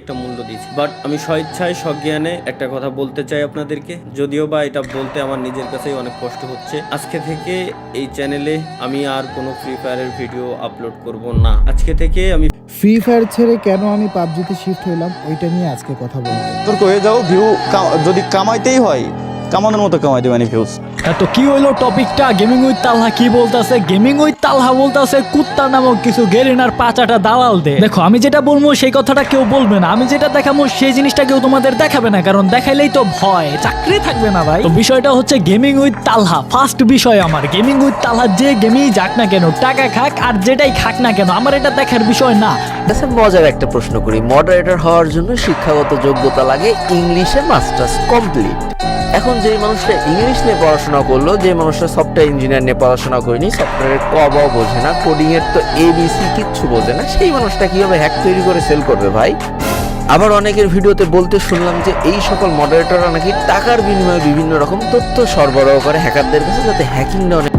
একটা মূল্য দিয়েছি। বাট আমি স্বেচ্ছায় সজ্ঞানে একটা কথা বলতে চাই আপনাদেরকে। যদিও বা এটা বলতে আমার নিজের কাছেই অনেক কষ্ট হচ্ছে। আজকে থেকে এই চ্যানেলে আমি আর কোনো ফ্রি ফায়ারের ভিডিও আপলোড করব না। আজকে থেকে আমি ফ্রি ফায়ার ছেড়ে কেন আমি পাবজিতে শিফট হলাম ওইটা নিয়ে আজকে কথা বলব। তোর হয়ে যাও ভিউ যদি কামাইতেই হয় কামানোর মতো কামাই দেবেন ভিউজ তো কি হইল টপিকটা? গেমিং উইথ তালহা কি বলতাছে? গেমিং উইথ তালহা বলতাছে, কুত্তা নামক কিছু গেরিনার পাচাটা দালাল দে। দেখো, আমি যেটা বলব সেই কথাটা কেউ বলবে না। আমি যেটা দেখাবো সেই জিনিসটা কেউ তোমাদের দেখাবে না, কারণ দেখাইলেই তো ভয়। চাকরি থাকবে না ভাই। তো বিষয়টা হচ্ছে গেমিং উইথ তালহা। ফার্স্ট বিষয় আমার গেমিং উইথ তালহা যে গেমই যাক না কেন, টাকা খাক আর যেটাই খাক না কেন, আমার এটা দেখার বিষয় না। আচ্ছা মজার একটা প্রশ্ন করি। মডারেটর হওয়ার জন্য শিক্ষাগত যোগ্যতা লাগে ইংলিশে মাস্টার্স কমপ্লিট এখন যে মানুষটা ইংলিশ নিয়ে পড়াশোনা করল যে মানুষটা সফটওয়্যার ইঞ্জিনিয়ার নিয়ে পড়াশোনা করেনি সফটওয়্যারের ক ব বোঝে না কোডিং এর তো এবিসি কিচ্ছু বোঝে না, সেই মানুষটা কীভাবে হ্যাক তৈরি করে সেল করবে ভাই? আবার অনেকের ভিডিওতে বলতে শুনলাম যে এই সকল মডারেটররা নাকি টাকার বিনিময়ে বিভিন্ন রকম তথ্য সরবরাহ করে হ্যাকারদের কাছে, যাতে হ্যাকিংটা অনেক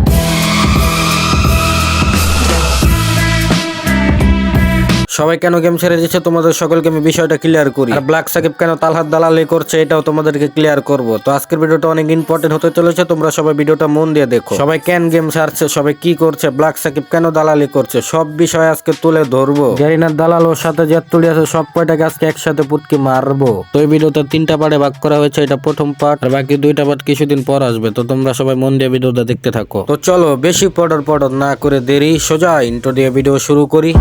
সবাই কেন গেম ছেড়ে দিচ্ছে তোমাদের সকলকে আমি বিষয়টা ক্লিয়ার করি। আর ব্ল্যাক সাকিব কেন তালহাত দালালি করছে, এটাও তোমাদেরকে ক্লিয়ার করব। তো আজকের ভিডিওটা অনেক ইম্পর্টেন্ট হতে চলেছে, তোমরা সবাই ভিডিওটা মন দিয়ে দেখো। সবাই কেন গেম ছাড়ছে, সবাই কি করছে ব্ল্যাক সাকিব কেন দালালি করছে, সব বিষয় আজকে তুলে ধরবো। গ্যারিনার দালাল ওর সাথে যে তুলি আছে, সব কয়টাকে আজকে একসাথে পুটকি মারবো। তো এই ভিডিওটা তিনটা পার্টে ভাগ করা হয়েছে, এটা প্রথম পার্ট, আর বাকি দুইটা পার্ট কিছুদিন পর আসবে। তো তোমরা সবাই মন দিয়ে ভিডিওটা দেখতে থাকো। তো চলো, বেশি পডর পডর না করে দেরি, সোজা ইন্টো দিয়ে ভিডিও শুরু করি।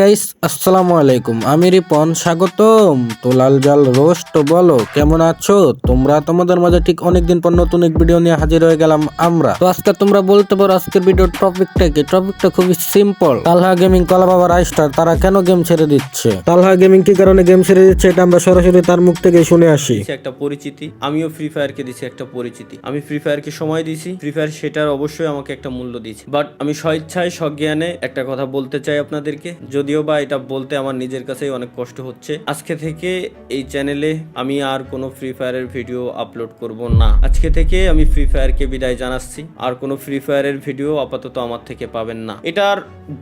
গাইস আসসালামু আলাইকুম। আমি রিপন, স্বাগতম। তো লাল জাল রোস্ট বলো, কেমন আছো? তোমরা তোমাদের মাঝে ঠিক অনেকদিন পর নতুন এক ভিডিও নিয়ে হাজির হয়ে গেলাম আমরা। তো আজকে তোমরা বলতে পারো আজকের ভিডিওর টপিকটা কি? টপিকটা খুবই সিম্পল তালহা গেমিং কলা বাবা রাইস্টার তারা কেন গেম ছেড়ে দিচ্ছে? তালহা গেমিং কি কারণে গেম ছেড়ে দিচ্ছে এটা আমরা সরাসরি তার মুখ থেকে শুনে আসি। একটা পরিচিতি, আমিও ফ্রি ফায়ারকে দিছি একটা পরিচিতি। আমি ফ্রি ফায়ারকে সময় দিছি ফ্রি ফায়ার সেটার অবশ্যই আমাকে একটা মূল্য দিয়েছে। বাট আমি স্বেচ্ছায় সজ্ঞানে একটা কথা বলতে চাই আপনাদেরকে। যদিও বা এটা বলতে আমার নিজের কাছেই অনেক কষ্ট হচ্ছে। আজকে থেকে এই চ্যানেলে আমি আর কোনো ফ্রি ফায়ারের ভিডিও আপলোড করব না। আজকে থেকে আমি ফ্রি ফায়ারকে বিদায় জানাচ্ছি। আর কোনো ফ্রি ফায়ারের ভিডিও আপাতত আমার থেকে পাবেন না। এটার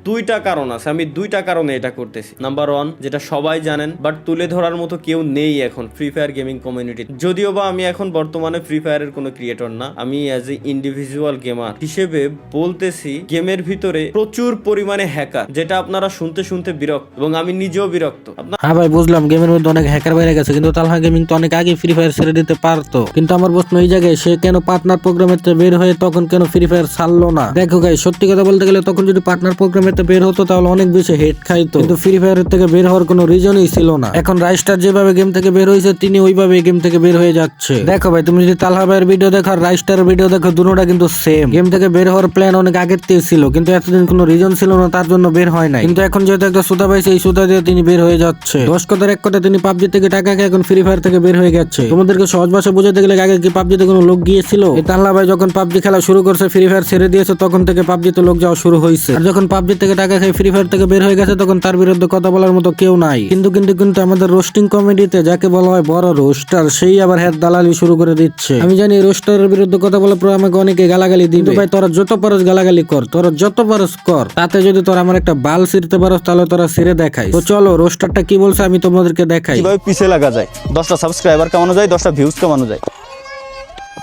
দুইটা কারণ আছে। আমি দুইটা কারণে এটা করতেছি। নাম্বার ওয়ান যেটা সবাই জানেন বাট তুলে ধরার মতো কেউ নেই এখন ফ্রি ফায়ার গেমিং কমিউনিটি যদিও বা আমি এখন বর্তমানে ফ্রি ফায়ারের কোনো ক্রিয়েটর না, আমি অ্যাজ এ ইন্ডিভিজুয়াল গেমার হিসেবে বলতেছি গেমের ভিতরে প্রচুর পরিমাণে হ্যাকার যেটা আপনারা শুনতে শুনতে শুনতে বিরক্ত এবং আমি নিজেও বিরক্ত। হ্যাঁ ভাই, বুঝলাম গেমের মধ্যে অনেক হ্যাকার বাইরে গেছে, কিন্তু তালহা গেমিং তো অনেক আগে ফ্রি ফায়ার ছেড়ে দিতে পারতো। কিন্তু আমার প্রশ্ন এই জায়গায়, সে কেন পার্টনার প্রোগ্রামের বের হয়ে তখন কেন ফ্রি ফায়ার ছাড়লো না? দেখো গাই সত্যি কথা বলতে গেলে তখন যদি পার্টনার প্রোগ্রামের বের হতো, তাহলে অনেক বেশি হেড খাইতো। কিন্তু ফ্রি ফায়ারের থেকে বের হওয়ার কোনো রিজনই ছিল না। এখন রাইস্টার যেভাবে গেম থেকে বের হয়েছে, তিনি ওইভাবে গেম থেকে বের হয়ে যাচ্ছে। দেখো ভাই, তুমি যদি তালহা ভাইয়ের ভিডিও দেখো আর রাইস্টারের ভিডিও দেখো, দুটোটা কিন্তু সেম গেম থেকে বের হওয়ার প্ল্যান অনেক আগের থেকে ছিল, কিন্তু এতদিন কোনো রিজন ছিল না, তার জন্য বের হয় নাই। কিন্তু এখন যেহেতু একটা সুতা পাইছে, এই সুতা দিয়ে তিনি বের হয়ে যাচ্ছে। দশ কথার এক কথা তিনি পাবজি থেকে টাকা খেয়ে এখন ফ্রি ফায়ার থেকে বের হয়ে গেছে। তোমাদেরকে সহজ ভাষা বুঝাতে গেলে আগে কি পাবজিতে কোনো লোক গিয়েছিল? তাল্লা ভাই যখন পাবজি খেলা শুরু করছে ফ্রি ফায়ার ছেড়ে দিয়েছে, তখন থেকে পাবজিতে লোক যাওয়া শুরু হয়েছে আর যখন পাবজি থেকে টাকা খেয়ে ফ্রি ফায়ার থেকে বের হয়ে গেছে, তখন তার বিরুদ্ধে কথা বলার মতো কেউ নাই। কিন্তু কিন্তু কিন্তু আমাদের রোস্টিং কমেডিতে যাকে বলা হয় বড় রোস্টার সেই আবার হ্যাঁ দালালি শুরু করে দিচ্ছে। আমি জানি রোস্টারের বিরুদ্ধে কথা বলার পর আমাকে অনেকে গালাগালি দিবে। ভাই, তোরা যত পারস গালাগালি কর, তোরা যত পারস কর। তাতে যদি তোর আমার একটা বাল ছিঁড়তে পারস তাহলে তোরা সেরে দেখাই। তো চলো রোস্টারটা কি বলছে আমি তোমাদেরকে দেখাই। কীভাবে পিছে লাগা যায়? দশটা সাবস্ক্রাইবার কামানো যায়, দশটা ভিউজ কামানো যায়।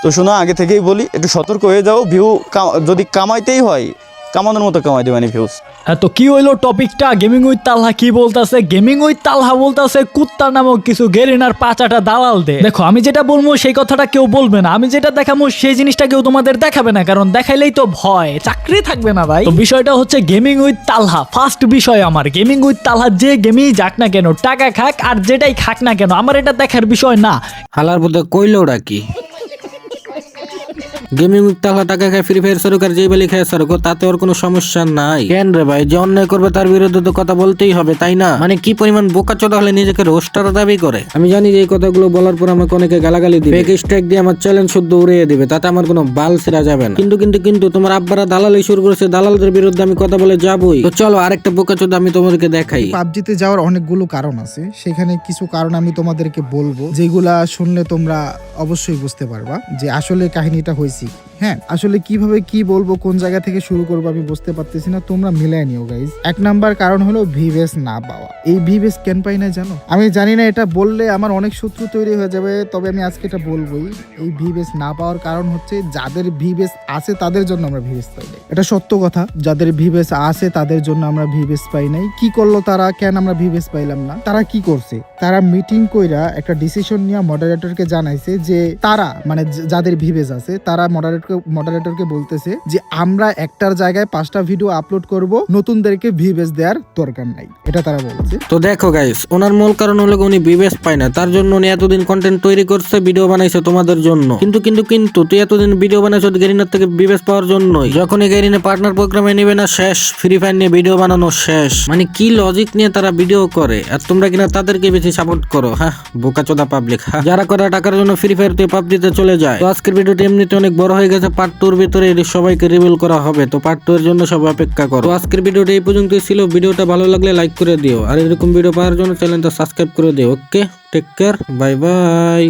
তো শোনা, আগে থেকেই বলি, একটু সতর্ক হয়ে যাও ভিউ যদি কামাইতেই হয়, কামানোর মতো কামাই দেবেন ভিউজ হ্যাঁ, তো কি হইল টপিকটা? গেমিং উইথ তালহা কি বলতাছে? গেমিং উইথ তালহা বলতাছে কুত্তা নামক কিছু গেরিনার পাচাটা দালাল দে। দেখো আমি যেটা বলব সেই কথাটা কেউ বলবে না। আমি যেটা দেখাবো সেই জিনিসটা কেউ তোমাদের দেখাবে না কারণ দেখাইলেই তো ভয়। চাকরি থাকবে না ভাই। তো বিষয়টা হচ্ছে গেমিং উইথ তালহা। ফার্স্ট বিষয় আমার গেমিং উইথ তালহা যে গেমই যাক না কেন টাকা খাক আর যেটাই খাক না কেন আমার এটা দেখার বিষয় না। হালার মধ্যে কইলো ওরা কি? গেমিং টাকা টাকা খায় ফ্রি ফায়ার সরকার যেই বেলি খায় সরকার তাতে ওর কোনো সমস্যা নাই। কেন রে ভাই? যে অন্যায় করবে তার বিরুদ্ধে তো কথা বলতেই হবে তাই না? মানে কি পরিমাণ বোকা চোদা হলে নিজেকে রোস্টার দাবি করে? আমি জানি যে এই কথাগুলো বলার পর আমাকে অনেকে গালাগালি দিবে। ফেক স্ট্রাইক দিয়ে আমার চ্যালেঞ্জ শুদ্ধ উড়িয়ে দিবে তাতে আমার কোনো বাল ছেড়া যাবে না। কিন্তু কিন্তু কিন্তু তোমার আব্বারা দালালি শুরু করেছে দালালদের বিরুদ্ধে আমি কথা বলে যাবই। তো চলো আরেকটা বোকা চোদা আমি তোমাদেরকে দেখাই। পাবজিতে যাওয়ার অনেকগুলো কারণ আছে সেখানে কিছু কারণ আমি তোমাদেরকে বলব যেগুলা শুনলে তোমরা অবশ্যই বুঝতে পারবা যে আসলে কাহিনীটা হয়েছে কি। হ্যাঁ আসলে কীভাবে কি বলব, কোন জায়গা থেকে শুরু করব আমি বুঝতে পারতেছি না, তোমরা মিলাই নিও গাইজ এক নাম্বার কারণ হলো ভিভেস না পাওয়া। এই ভিভেস কেন পাই না জানো? আমি জানি না, এটা বললে আমার অনেক শত্রু তৈরি হয়ে যাবে, তবে আমি আজকে এটা বলবোই। এই ভিভেস না পাওয়ার কারণ হচ্ছে যাদের ভিভেস আছে তাদের জন্য আমরা ভিভেস পাই নাই। এটা সত্য কথা, যাদের ভিভেস আছে তাদের জন্য আমরা ভিভেস পাই নাই। কি করল তারা? কেন আমরা ভিভেস পাইলাম না? তারা কি করছে? তারা মিটিং কইরা একটা ডিসিশন নিয়ে মডারেটরকে জানাইছে যে তারা মানে যাদের ভিভেস আছে, তারা মডারেটরকে মডারেটরকে বলতেছে যে, আমরা একটার জায়গায় পাঁচটা ভিডিও আপলোড করব, নতুনদেরকে ভিভেস দেওয়ার দরকার নাই। এটা তারা বলছে। তো দেখো গাইস ওনার মূল কারণ হলো উনি বিবেস পায় না। তার জন্য উনি এতদিন কন্টেন্ট তৈরি করছে ভিডিও বানাইছে তোমাদের জন্য। কিন্তু কিন্তু কিন্তু, তুই এতদিন ভিডিও বানাইছো গেরিনার থেকে বিবেস পাওয়ার জন্যই। যখনই গেরিনে পার্টনার প্রোগ্রামে নেবে না, শেষ। ফ্রি ফায়ার নিয়ে ভিডিও বানানো শেষ। মানে কি লজিক নিয়ে তারা ভিডিও করে? আর তোমরা কিনা তাদেরকে বেশি সাপোর্ট করো হ্যাঁ? বোকা চোদা পাবলিক হ্যাঁ? যারা করা টাকার জন্য ফ্রি ফায়ার থেকে পাবজিতে চলে যায়। তো আজকের ভিডিওটি এমনিতে অনেক বড় হয়ে গেছে। পার্ট টুর ভিতরে, এটি সবাইকে রিভিল করা হবে। তো পার্ট টুর এর জন্য সবাই অপেক্ষা করো। আজকের ভিডিওটা এই পর্যন্তই ছিল। ভিডিওটা ভালো লাগলে লাইক করে দিও। আর এরকম ভিডিও পাওয়ার জন্য চ্যানেলটা সাবস্ক্রাইব করে দিও। Okay take care bye bye